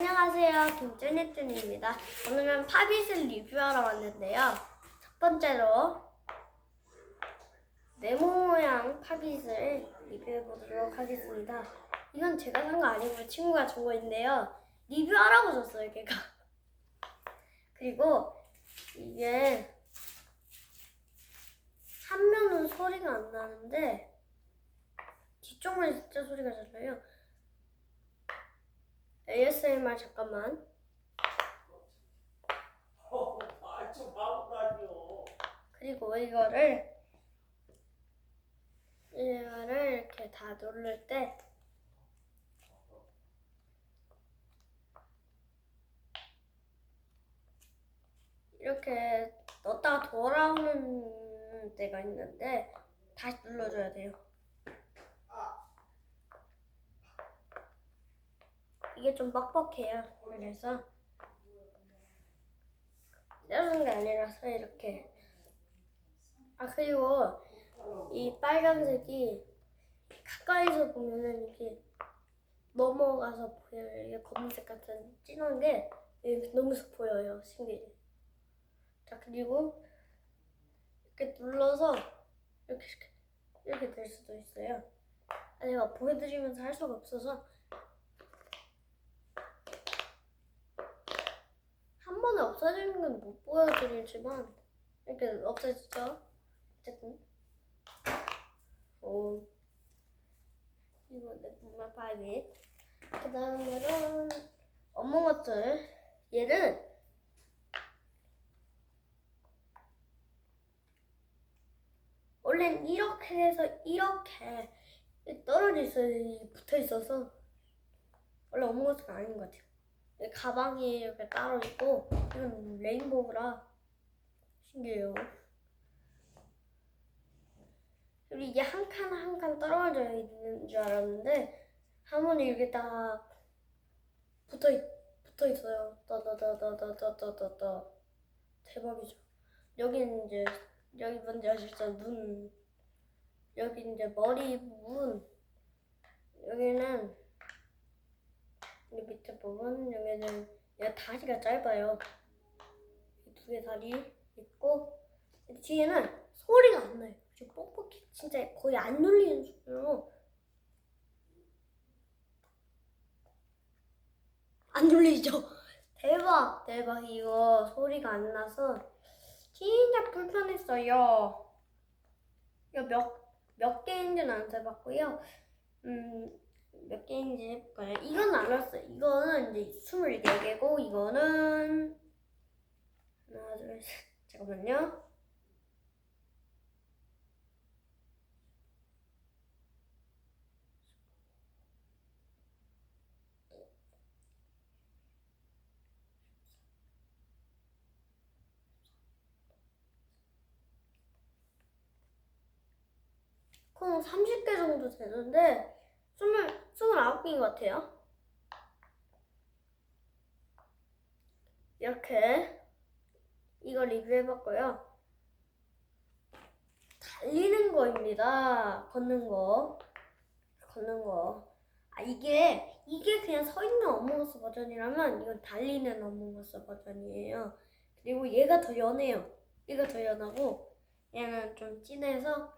안녕하세요. 김준희준입니다. 오늘은 팝잇을 리뷰하러 왔는데요. 첫 번째로 네모 모양 팝잇을 리뷰해 보도록 하겠습니다. 이건 제가 산 거 아니고 친구가 준 거인데요. 리뷰하라고 줬어요, 걔가. 그리고 이게 한 면은 소리가 안 나는데 뒤쪽만 진짜 소리가 잘 나요. ASMR 잠깐만. 그리고 이거를 이거를 이렇게 다 누를 때 이렇게 넣었다가 돌아오는 때가 있는데 다시 눌러줘야 돼요. 이게 좀 뻑뻑해요. 그래서 자르는 게 아니라서 이렇게 아 그리고 이 빨간색이 가까이서 보면은 이게 넘어가서 보여요. 이게 검은색 같은 진한 게 너무 보여요. 신기해. 자 그리고 이렇게 눌러서 이렇게 이렇게 될 수도 있어요. 아, 제가 보여드리면서 할 수가 없어서 한 번에 없어지는 건 못 보여드리지만 이렇게 없어지죠. 어쨌든 오 이거 내 정말 파이빗 그 다음으로는 어몽어트 얘는 원래는 이렇게 해서 이렇게 떨어져 있어야 붙어 있어서 원래 어몽어트가 아닌 것 같아요. 이 가방이 이렇게 따로 있고 이건 레인보우라 신기해요. 그리고 이게 한 칸 한 칸 떨어져 있는 줄 알았는데 한 번에 이렇게 딱 붙어 있, 붙어 있어요. 따다다다다다다다 대박이죠. 여기는 이제 여기 뭔지 아시죠? 눈 여기 이제 머리 부분 여기는 이 밑에 부분 여기는 얘 다리가 짧아요. 두 개 다리 있고 뒤에는 소리가 안 나요. 지금 뻑뻑해. 진짜 거의 안 눌리는 소리로 안 눌리죠. 대박 대박 이거 소리가 안 나서 진짜 불편했어요. 이거 몇 몇 개인지는 안 세봤고요. 음. 몇 개인지 해볼까요? 이건 알았어요. 이거는 이제 24개고, 이거는, 하나, 둘, 셋. 잠깐만요. 그럼 30개 정도 되는데, 스물, 스물아홉 개인 것 같아요. 이렇게 이걸 리뷰해봤고요. 달리는 거입니다. 걷는 거. 걷는 거. 아, 이게, 이게 그냥 서 있는 어몽어스 버전이라면 이건 달리는 어몽어스 버전이에요. 그리고 얘가 더 연해요. 얘가 더 연하고, 얘는 좀 진해서,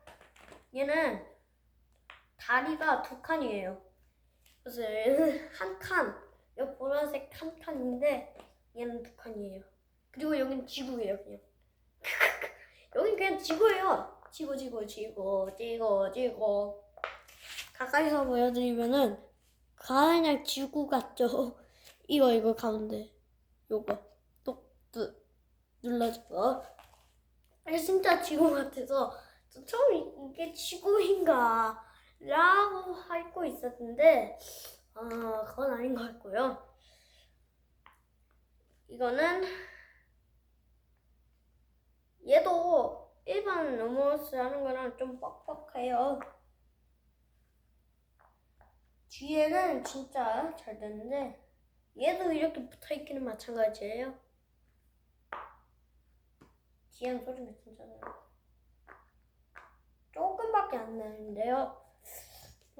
얘는 다리가 두 칸이에요. 그래서 얘는 한 칸, 이 보라색 한 칸인데 얘는 두 칸이에요. 그리고 여긴 지구예요, 그냥. 여긴 그냥 지구예요. 지구, 지구, 지구, 지구, 지구. 가까이서 보여드리면은 그냥 지구 같죠? 이거, 이거 가운데. 요거. 똑, 누, 눌러줘. 이게 진짜 지구 같아서 저 처음 이게 지구인가 라고 하고 있었는데 아 그건 아닌 것 같고요. 이거는 얘도 일반 로머스 하는 거랑 좀 뻑뻑해요. 뒤에는 진짜 잘 됐는데 얘도 이렇게 붙어있기는 마찬가지예요. 뒤에는 소리가 진짜 나요. 조금밖에 안 나는데요.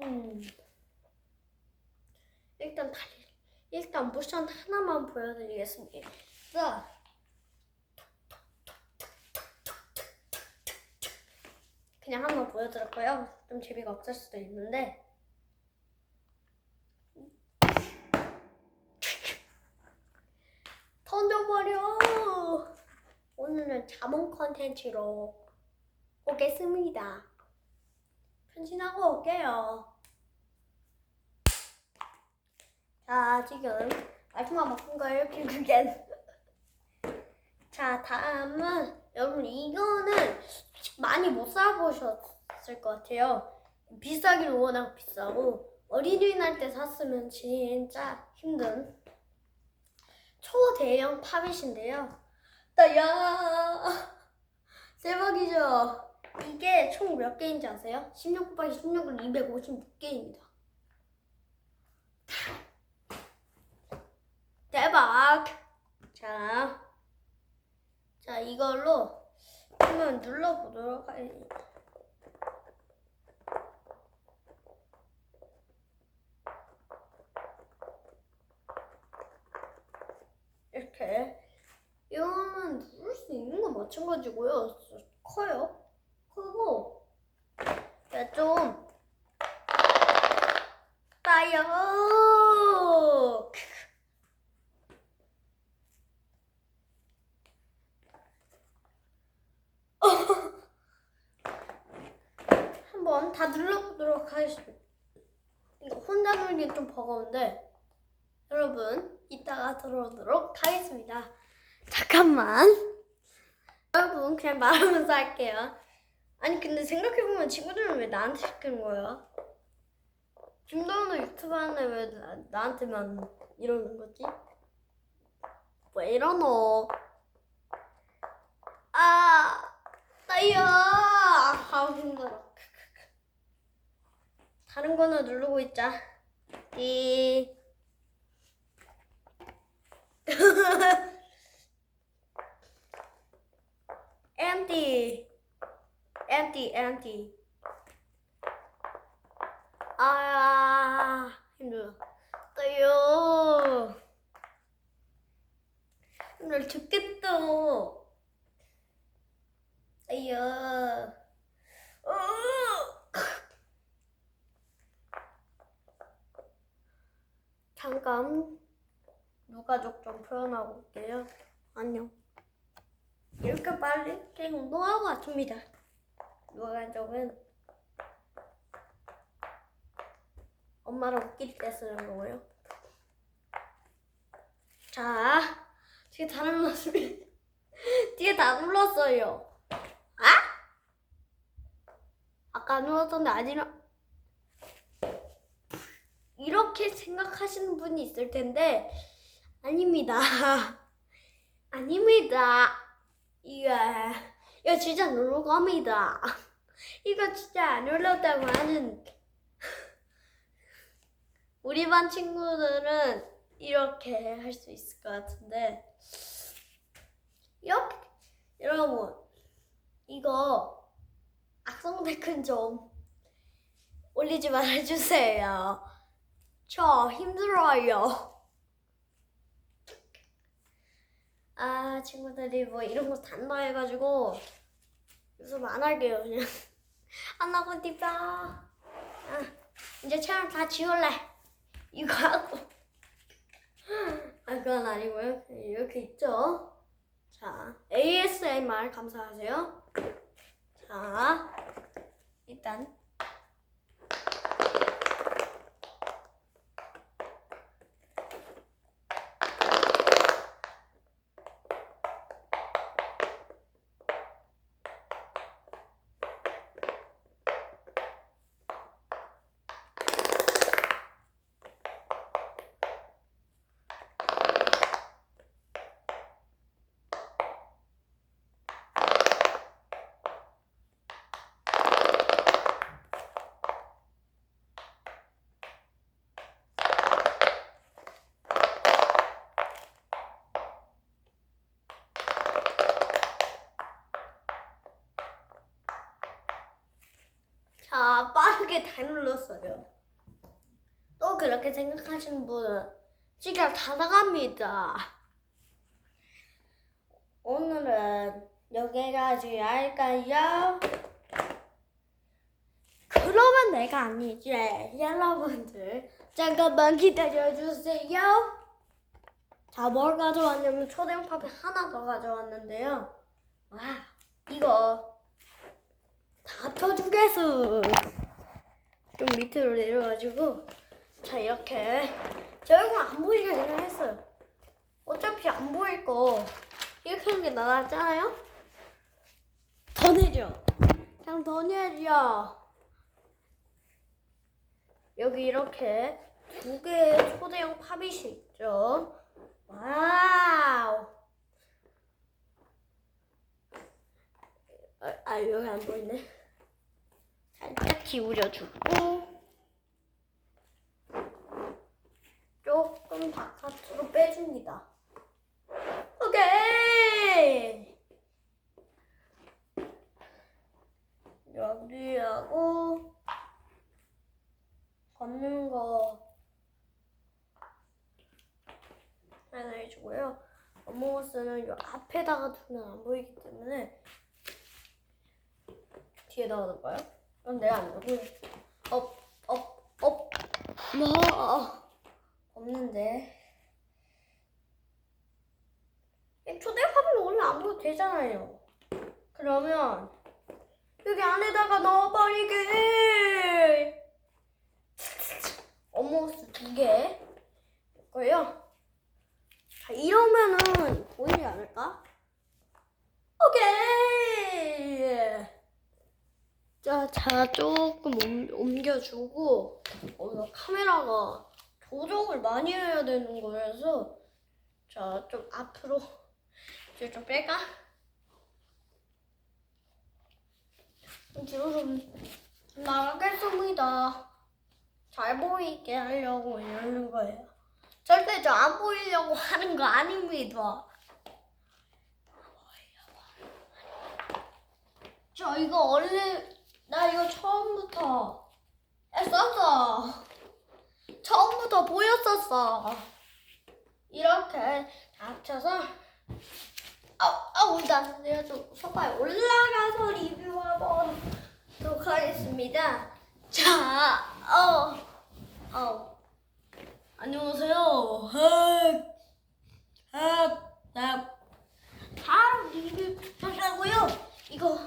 음. 일단 다리 일단 모션 하나만 보여드리겠습니다. 그냥 한번 보여드렸고요. 좀 재미가 없을 수도 있는데 던져버려! 오늘은 자몽 컨텐츠로 오겠습니다. 변신하고 올게요. 자, 지금 말투만 바꾼 거예요, 결국엔. 자, 다음은 여러분 이거는 많이 못 사보셨을 것 같아요. 비싸기로 워낙 비싸고 어린이날 때 샀으면 진짜 힘든 초대형 팝잇인데요. 나야 대박이죠. 이게 총 몇 개인지 아세요? 16 곱하기 16은 256개입니다. 대박! 자, 자 이걸로 한번 눌러보도록 하겠습니다. 이렇게 이거는 누를 수 있는 건 마찬가지고요. 커요. 크고 야, 좀 따요. 한번 다 눌러보도록 하겠습니다. 이거 혼자 누르기 좀 버거운데 여러분 이따가 들어오도록 하겠습니다. 잠깐만. 여러분 그냥 말하면서 할게요. 아니 근데 생각해보면 친구들은 왜 나한테 시키는 거야? 김도훈도 유튜브 하는데 왜 나, 나한테만 이러는 거지? 왜 이러노? 아, 나야. 아 힘들어. 다른 거는 누르고 있자. 띠. empty, empty. 아 힘들어. 떠요. 힘들어 죽겠다. 아야. 어. 잠깐 누가족 좀 표현하고 올게요. 안녕. 이렇게 빨리 게임 운동하고 왔습니다. 누가족은 엄마랑 웃길 때 쓰는 거고요. 자, 뒤에 다 눌렀습니다. 뒤에 다 눌렀어요. 아? 아까 안 눌렀던데 아니라 이렇게 생각하시는 분이 있을 텐데 아닙니다. 아닙니다. 이거 이거 진짜 누르고 갑니다. 이거 진짜 안 눌렀다고 하는 우리 반 친구들은 이렇게 할 수 있을 것 같은데 이렇게 여러분 이거 악성 댓글 좀 올리지 말아주세요. 저 힘들어요. 아 친구들이 뭐 이런 거 단다 해가지고 요즘 안 할게요 그냥 안 하고 싶다. 아 이제 채널 다 지울래. 이거 하고 아 그건 아니고요 이렇게 있죠. 자 ASMR 감사하세요. 자 일단 자, 빠르게 다 눌렀어요. 또 그렇게 생각하시는 분은 시간 다 나갑니다. 오늘은 여기까지 할까요? 그러면 내가 아니지. 여러분들, 잠깐만 기다려주세요. 자, 뭘 가져왔냐면 초대형팝이 하나 더 가져왔는데요. 와, 이거 다 터주겠어. 좀 밑으로 내려가지고 자 이렇게 제 얼굴 안 보이게 그냥 했어요. 어차피 안 보일 거 이렇게 하는 게 나았잖아요. 더 내려. 그냥 더 내려. 여기 이렇게 두 개의 초대형 팝잇이 있죠. 와우. 아, 아 여기 안 보이네. 살짝 기울여주고 조금 바깥으로 빼줍니다. 오케이. 여기하고 걷는 거 하나 해주고요. 어몽어스는 이 앞에다가 두면 안 보이기 때문에 뒤에다가 놓을까요? 그럼 내가 안 보여. 업, 업, 업. 뭐 없는데. 이 초대 화면 원래 안 보여도 되잖아요. 그러면 여기 안에다가 넣어버리게. 어머스 두 개. 있고요. 자, 이러면은 보이지 않을까? 오케이. 자, 자 조금 옮, 옮겨주고 어, 카메라가 조정을 많이 해야 되는 거라서 자, 좀 앞으로 이제 좀 뺄까? 뒤로 좀 나가겠습니다. 잘 보이게 하려고 이러는 거예요. 절대 저 안 보이려고 하는 거 아닙니다. 저 이거 원래 나 이거 처음부터 했었어. 처음부터 보였었어. 이렇게 합쳐서 아, 아우 나 내가 좀 소파에 올라가서 리뷰 한번 하도록 하겠습니다. 자, 어, 어, 안녕하세요. 흑, 흑, 나 바로 리뷰 하자고요. 이거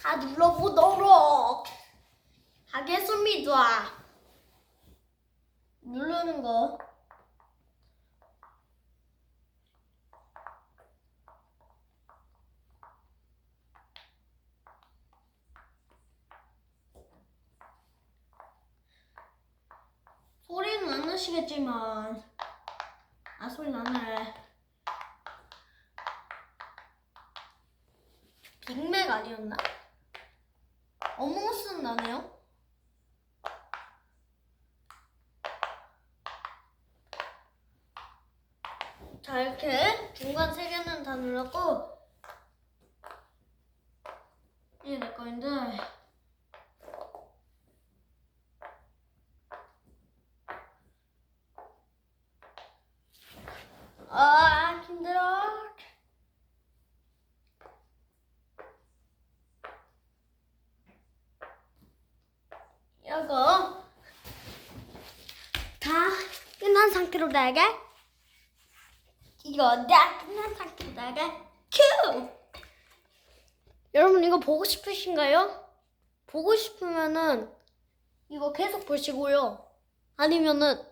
다 눌러보도록 하겠습니다. 누르는 거. 소리는 안 나시겠지만, 아, 소리 나네. 빅맥 아니었나? 어몽어스는 나네요. 자 이렇게 중간 세 개는 다 눌렀고 이게 내 거인데 아 힘들어 이거 다 끝난 상태로 나게 이거 다 끝난 상태로 나게 큐 여러분 이거 보고 싶으신가요? 보고 싶으면은 이거 계속 보시고요 아니면은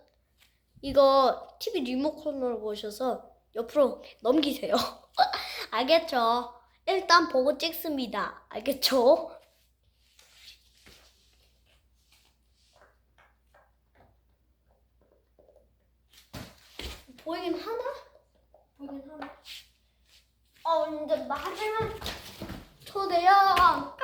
이거 TV 리모컨으로 보셔서 옆으로 넘기세요 알겠죠? 일단 보고 찍습니다 알겠죠? 보이긴 하나? 보이긴 하나. 어, 근데 마지막 초대요. 아.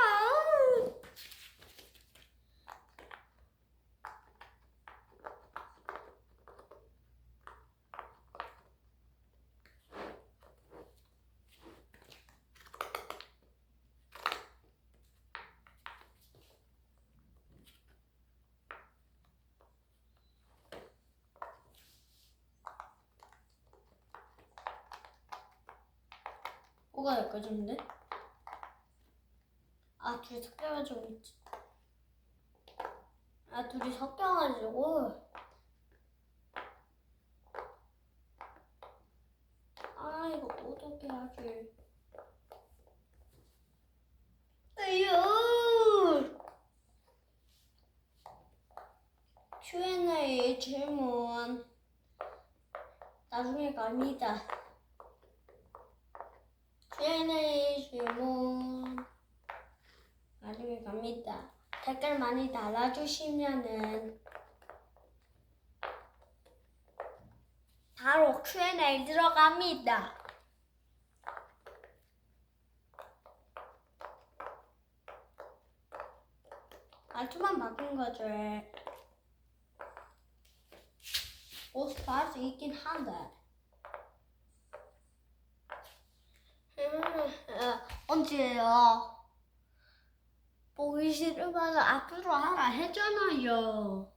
뭐가 여기까지인데? 아 둘이 섞여가지고 있지. 아 둘이 섞여가지고 아 이거 어떻게 하지? 에휴 Q&A 질문 나중에 갑니다. Q&A 질문 나중에 갑니다. 댓글 많이 달아주시면은 바로 Q&A 들어갑니다. 말투만 바꾼 거죠. 옷 봐할 수 있긴 한데. 음, 어, 언제요? 보기 싫으면 앞으로 하라 했잖아요.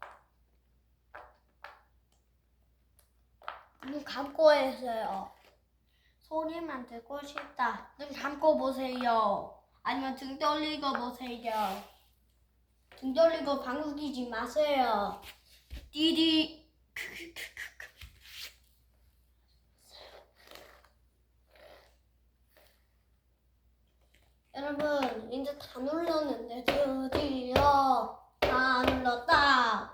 눈 감고 해서요. 소리만 듣고 싶다. 눈 감고 보세요. 아니면 등 돌리고 보세요. 등 돌리고 방구 끼지 마세요. 디디. 여러분 이제 다 눌렀는데 드디어 다 눌렀다.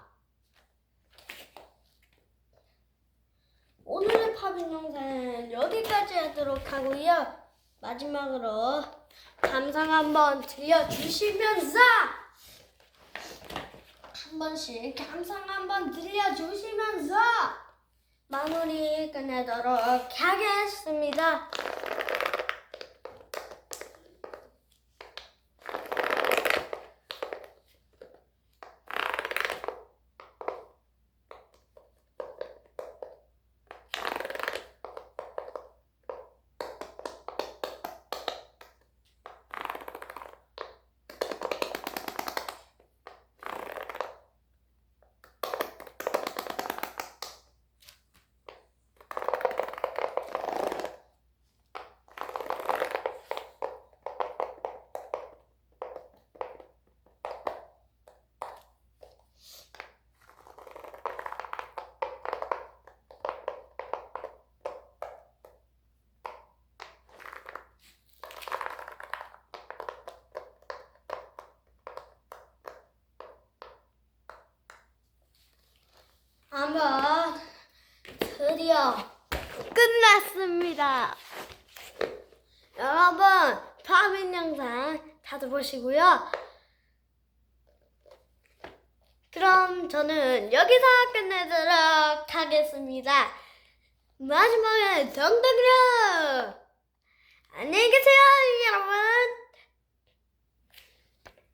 오늘의 파빈 영상은 여기까지 하도록 하고요. 마지막으로 감상 한번 들려주시면서 한 번씩 감상 한번 들려주시면서 마무리 끝내도록 하겠습니다. 한번 드디어 끝났습니다. 여러분, 파민 영상 다들 보시고요. 그럼 저는 여기서 끝내도록 하겠습니다. 마지막에 정답이라 안녕히 계세요, 여러분.